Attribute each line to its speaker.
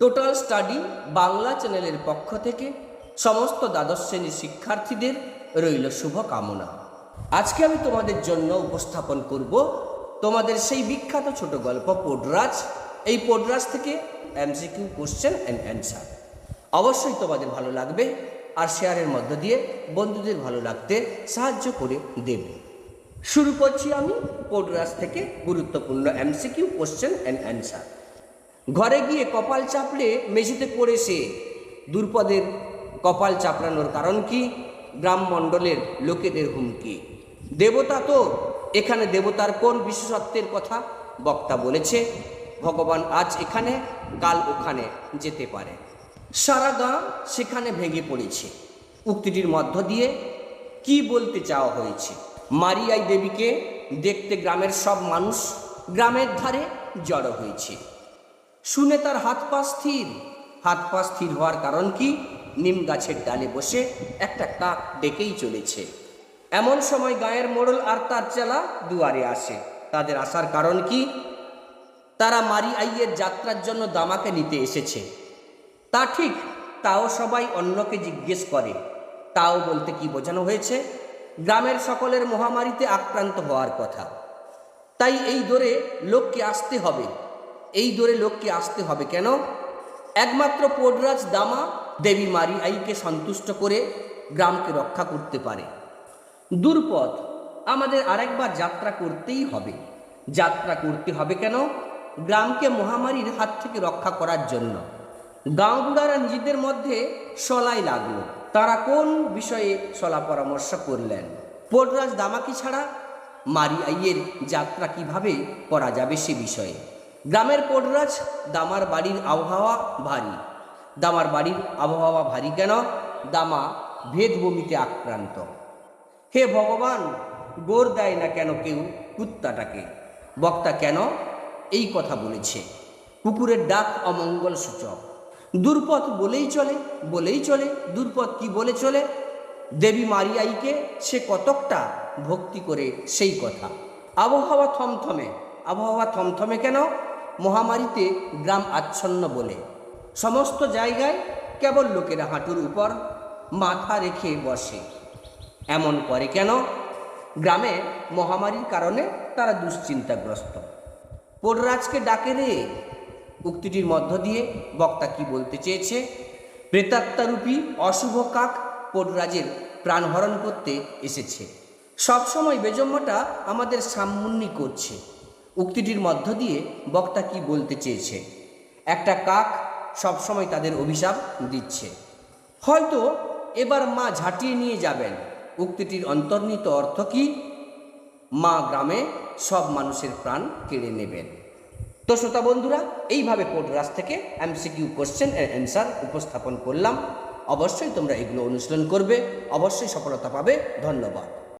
Speaker 1: Total study Bangla চ্যানেলের পক্ষ থেকে সমস্ত দ্বাদশ শ্রেণির শিক্ষার্থীদের রইল শুভ কামনা আজকে আমি তোমাদের জন্য উপস্থাপন করব তোমাদের সেই বিখ্যাত ছোট গল্প পোডরাজ। এই পোডরাজ থেকে এমসিকিউ কোশ্চেন অ্যান্ড অ্যান্সার অবশ্যই তোমাদের ভালো লাগবে আর শেয়ারের মধ্য দিয়ে বন্ধুদের ভালো লাগতে সাহায্য করে দেবে। শুরু করছি আমি পোডরাজ থেকে গুরুত্বপূর্ণ এমসিকিউ কোশ্চেন অ্যান্ড অ্যান্সার ঘরে গিয়ে কপাল চাপলে মেঝেতে পড়ে সে। দুর্পদের কপাল চাপড়ানোর কারণ কি? গ্রামমণ্ডলের লোকেদের হুমকি। দেবতা তো, এখানে দেবতার কোন বিশেষত্বের কথা বক্তা বলেছে? ভগবান আজ এখানে, কাল ওখানে যেতে পারে। সারা গাঁ সেখানে ভেঙে পড়েছে। উক্তিটির মধ্য দিয়ে কি বলতে চাওয়া হয়েছে? মারিয়াই দেবীকে দেখতে গ্রামের সব মানুষ গ্রামের ধারে জড়ো হয়েছে। শুনে তার হাত পা স্থির। হাত পা স্থির হওয়ার কারণ কি? নিম গাছের ডালে বসে একটা কাক ডেকেই চলেছে। এমন সময় গায়ের মোড়ল আর তার চেলা দুয়ারে আসে। তাদের আসার কারণ কি? তারা মারি আইয়ের যাত্রার জন্য দামাকে নিতে এসেছে। তা ঠিক, তাও সবাই অন্যকে জিজ্ঞেস করে। তাও বলতে কি বোঝানো হয়েছে? গ্রামের সকলের মহামারীতে আক্রান্ত হওয়ার কথা। তাই এই দরে লোককে আসতে হবে। এই দরে লোককে আসতে হবে। কেন? একমাত্র পোডরাজ দামা দেবী মারি আইকে সন্তুষ্ট করে গ্রামকে রক্ষা করতে পারে। দুর্পথ আমাদের আরেকবার যাত্রা করতেই হবে। যাত্রা করতে হবে কেন? গ্রামকে মহামারীর হাত থেকে রক্ষা করার জন্য। গাঁওগুড়ারা নিজেদের মধ্যে সলাই লাগল। তারা কোন বিষয়ে সলা পরামর্শ করলেন? পোডরাজ দামাকি ছাড়া মারি আইয়ের যাত্রা কীভাবে করা যাবে সে বিষয়ে। গ্রামের পোডরাজ দামার বাড়ির আবহাওয়া ভারী। দামার বাড়ির আবহাওয়া ভারী কেন? দামা ভেদভূমিতে আক্রান্ত। হে ভগবান, গোর দেয় না কেন কেউ কুত্তাটাকে? বক্তা কেন? এই কথা বলেছে। কুকুরের ডাক অমঙ্গল সূচক। দুর্পথ বলেই চলে বলেই চলে, দুর্পথ কি বলে চলে? দেবী মারিয়াইকে সে কতকটা ভক্তি করে সেই কথা। আবহাওয়া থমথমে আবহাওয়া থমথমে কেন? মহামারীতে গ্রাম আচ্ছন্ন বলে। সমস্ত জায়গায় কেবল লোকেরা হাঁটুর উপর মাথা রেখে বসে। এমন করে কেন? গ্রামে মহামারীর কারণে তারা দুশ্চিন্তাগ্রস্ত। পোড়রাজকে ডাকে রে। উক্তিটির মধ্য দিয়ে বক্তা কি বলতে চেয়েছে? প্রেতাত্মারূপী অশুভ কাক পোড়রাজের প্রাণহরণ করতে এসেছে। সবসময় বেজম্মাটা আমাদের সামুন্নি করছে। উক্তিটির মধ্য দিয়ে বক্তা কি বলতে চেয়েছে? একটা কাক সবসময় তাদের অভিশাপ দিচ্ছে। হয়তো এবার মা ঝাঁটিয়ে নিয়ে যাবেন। উক্তিটির অন্তর্নিহিত অর্থ কি? মা গ্রামে সব মানুষের প্রাণ কেড়ে নেবেন। তো শ্রোতা বন্ধুরা, এইভাবে পোর্টরাস থেকে এমসিকিউ কোশ্চেন এর অ্যান্সার উপস্থাপন করলাম। অবশ্যই তোমরা এগুলো অনুশীলন করবে, অবশ্যই সফলতা পাবে। ধন্যবাদ।